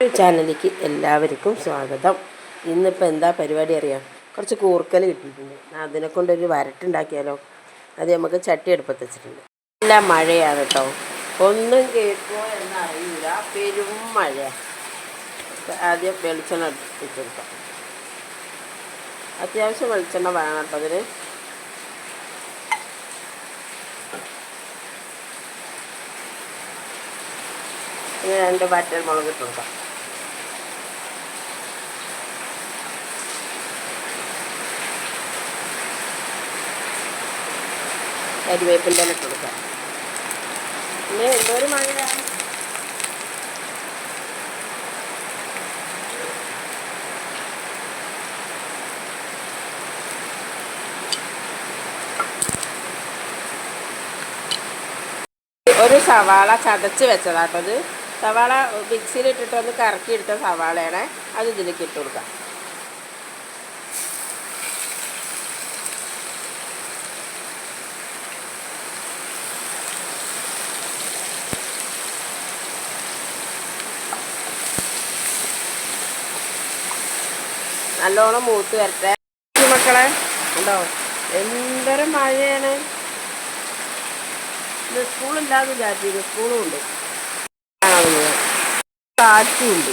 ചാനലിലേക്ക് എല്ലാവർക്കും സ്വാഗതം. ഇന്നിപ്പോൾ എന്താ പരിപാടി അറിയാം? കുറച്ച് കൂർക്കൽ കിട്ടിയിട്ടുണ്ട്. അതിനെ കൊണ്ടൊരു വരട്ടുണ്ടാക്കിയാലോ? അത് നമുക്ക് ചട്ടി അടുപ്പത്ത് വെച്ചിട്ടുണ്ട്. നല്ല മഴയാണ് കേട്ടോ ഒന്നും കേൾക്കുമോ എന്നറിയില്ല. പെരും മഴ. ആദ്യം വെളിച്ചെണ്ണ ഇട്ടെടുക്കാം അത്യാവശ്യം വെളിച്ചെണ്ണ വേണം കേട്ടോ അതിന്. ഇനി രണ്ട് വറ്റൽ മുളക് ഇട്ട് കൊടുക്കാം കരിവേപ്പിന്റെ ഇട്ട് കൊടുക്കാം. പിന്നെ എന്തോ ഒരു മഴയാണ് ഒരു സവാള ചതച്ച് വെച്ചതാട്ടത് സവാള മിക്സിയിലിട്ടിട്ട് ഒന്ന് കറക്കി എടുത്ത സവാളയാണ് അത് ഇതിലേക്ക് ഇട്ട് കൊടുക്കാം. നല്ലോണം മൂത്ത് വരട്ടെ. മക്കളെ ഉണ്ടോ എന്തൊരു മഴയാണ്. ഇത് സ്കൂളില്ലാതെ വിചാരിച്ചു സ്കൂളും ഉണ്ട്. കാറ്റുമുണ്ട്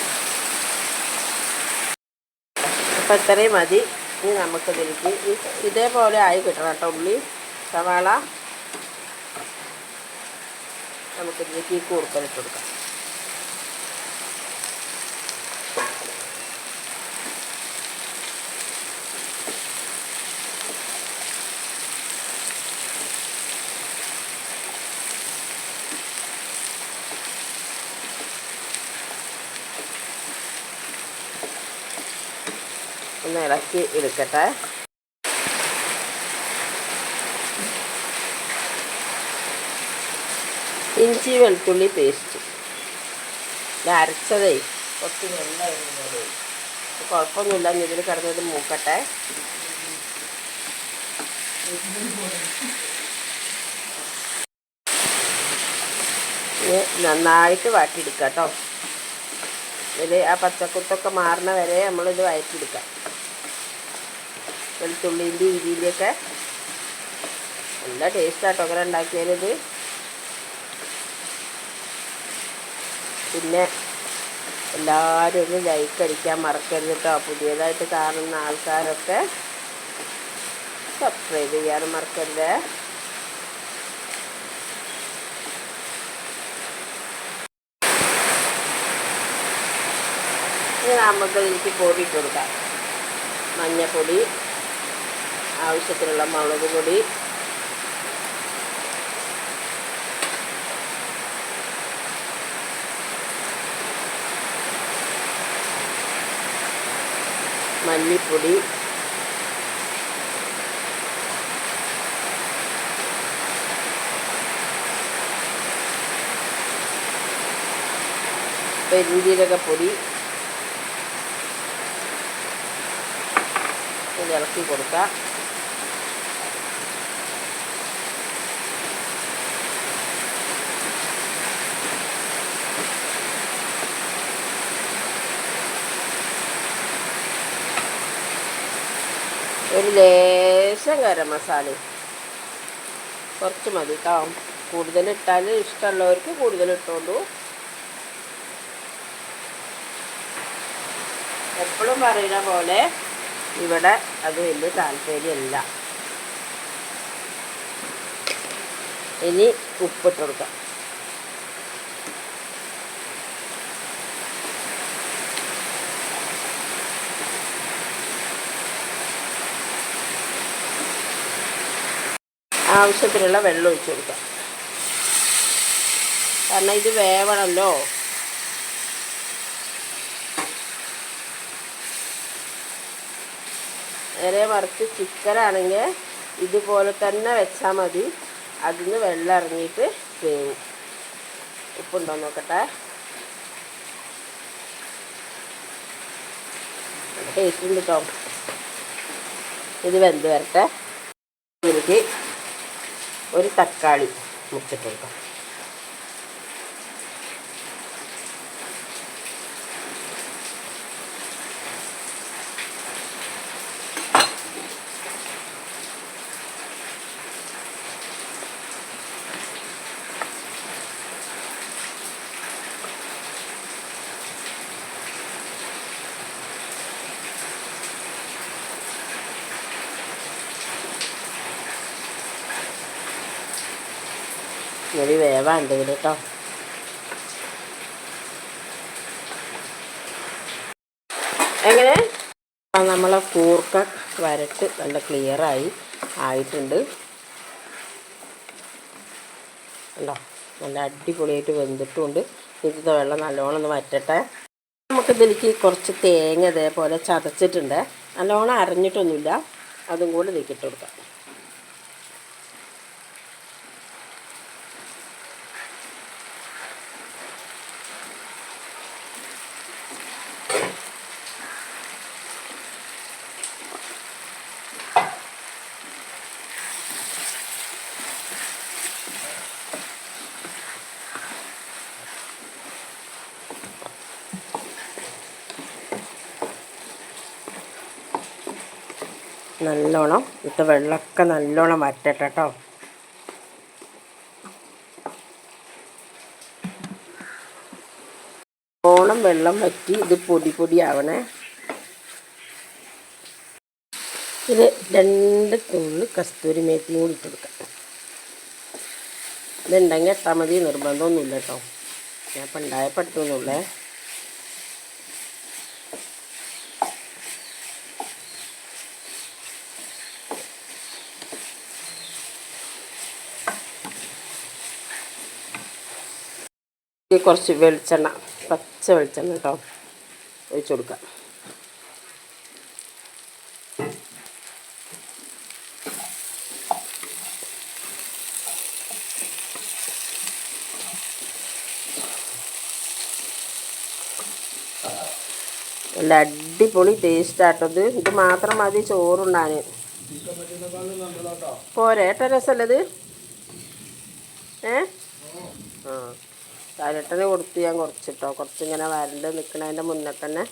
അപ്പം ഇത്രയും മതി. ഇനി നമുക്കിതിലേക്ക് ഇതേപോലെ ആയി കിട്ടണം കേട്ടോ ഉള്ളി സവാള. നമുക്കിതിലേക്ക് ഈ കൂർക്കലിട്ട് കൊടുക്കാം. ഒന്ന് ഇളക്കി എടുക്കട്ടെ. ഇഞ്ചി വെളുത്തുള്ളി പേസ്റ്റ്. ഇത് അരച്ചതേ. കുറച്ച് വെള്ളമായിരുന്നു കുഴപ്പമൊന്നുമില്ല. ഇതിൽ കിടന്നത് മൂക്കട്ടെ. നന്നായിട്ട് വാട്ടിയെടുക്കാം കേട്ടോ. ഇത് ആ പച്ചക്കുത്തൊക്കെ മാറുന്ന വരെ നമ്മളിത് വഴറ്റിയെടുക്കാം. വെളുത്തുള്ളിന്റെ ഇരിയിലൊക്കെ നല്ല ടേസ്റ്റാട്ടോ അങ്ങനെ ഉണ്ടാക്കിയാലിത്. പിന്നെ എല്ലാവരും ഒന്ന് ലൈക്ക് അടിക്കാൻ മറക്കരുത് കേട്ടോ പുതിയതായിട്ട് കാണുന്ന ആൾക്കാരൊക്കെ സബ്സ്ക്രൈബ് ചെയ്യാനും മറക്കരുത്. ഇനി നമുക്ക് ഇതിലേക്ക് പൊടി കൊടുക്കാം. മഞ്ഞപ്പൊടി. ആവശ്യത്തിനുള്ള മുളക് പൊടി. മല്ലിപ്പൊടി. പെരുംജീരകപ്പൊടി. ഇളക്കി കൊടുക്കാം. ഒരു ലേശം ഗരം മസാല കുറച്ച് മതി കേട്ടോ കൂടുതൽ ഇട്ടാൽ ഇഷ്ടമുള്ളവർക്ക് കൂടുതൽ ഇട്ടോളൂ എപ്പോഴും പറയുന്ന പോലെ ഇവിടെ അത് വലിയ താല്പര്യമല്ല. ഇനി ഉപ്പിട്ട് കൊടുക്കാം. ആവശ്യത്തിനുള്ള വെള്ളം ഒഴിച്ചു കൊടുക്കാം. കാരണം ഇത് വേവണമല്ലോ നേരെ മറിച്ച് ചിക്കനാണെങ്കിൽ ഇതുപോലെ തന്നെ വെച്ചാൽ മതി. അതിന് വെള്ളം ഇറങ്ങിയിട്ട് വേവും. ഉപ്പുണ്ടോ നോക്കട്ടെ? ടേസ്റ്റ് ഉണ്ട് കേട്ടോ. ഇത് വെന്ത് വരട്ടെ. ഇതിലേക്ക് ഒരു തക്കാളി മുറിച്ചിട്ട് ഒരു വേവാണ്ട് കേട്ടോ എങ്ങനെ? നമ്മളെ കൂർക്ക വരട്ട് നല്ല ക്ലിയറായി ആയിട്ടുണ്ട്. ഉണ്ടോ നല്ല അടിപൊളിയായിട്ട് വെന്തിട്ടുണ്ട്. ഇതിന്റെ വെള്ളം നല്ലോണം ഒന്ന് വറ്റട്ടെ. നമുക്കിതിലേക്ക് കുറച്ച് തേങ്ങ ഇതേപോലെ ചതച്ചിട്ടുണ്ട്. നല്ലോണം അരഞ്ഞിട്ടൊന്നുമില്ല. അതും കൂടി ഇതിലേക്ക് ഇട്ട് കൊടുക്കാം. നല്ലോണം ഇട്ട് വെള്ളമൊക്കെ നല്ലോണം വറ്റട്ടെ കേട്ടോ ഓണം വെള്ളം വറ്റി ഇത് പൊടി പൊടിയാവണേ ഇത് രണ്ട് തുള്ളി കസ്തൂരി മേത്തിയും കൂടി ഇട്ടെടുക്കാം ഇതുണ്ടെങ്കിൽ ഇട്ടാൽ മതി നിർബന്ധമൊന്നുമില്ല കേട്ടോ. ഞാൻ ഇപ്പം ഉണ്ടായപ്പെടുത്തുന്നുള്ളേ കുറച്ച് വെളിച്ചെണ്ണ പച്ച വെളിച്ചെണ്ണ കേട്ടോ ഒഴിച്ചു കൊടുക്കാം. നല്ല അടിപൊളി ടേസ്റ്റ് ആട്ടത് ഇത്. മാത്രം മതി ചോറുണ്ടാൻ പോരെ ഏട്ട രസമല്ലത് ഏ? ആ. കാരട്ടന് കൊടുത്ത് ഞാൻ കുറച്ചിട്ടോ. കുറച്ചിങ്ങനെ വരണ്ട് നിൽക്കണതിന്റെ മുന്നേ തന്നെ.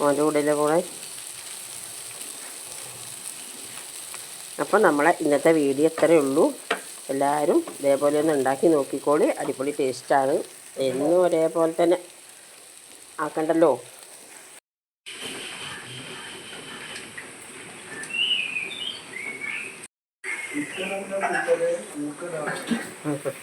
മോന്റെ കൂടെ കൂടെ. അപ്പം നമ്മളെ ഇന്നത്തെ വീഡിയോ ഇത്രയേ ഉള്ളൂ. എല്ലാവരും ഇതേപോലെ ഒന്ന് ഉണ്ടാക്കി നോക്കിക്കോളി. അടിപൊളി ടേസ്റ്റാണ് എന്നും ഒരേപോലെ തന്നെ ആക്കണ്ടല്ലോ? canal.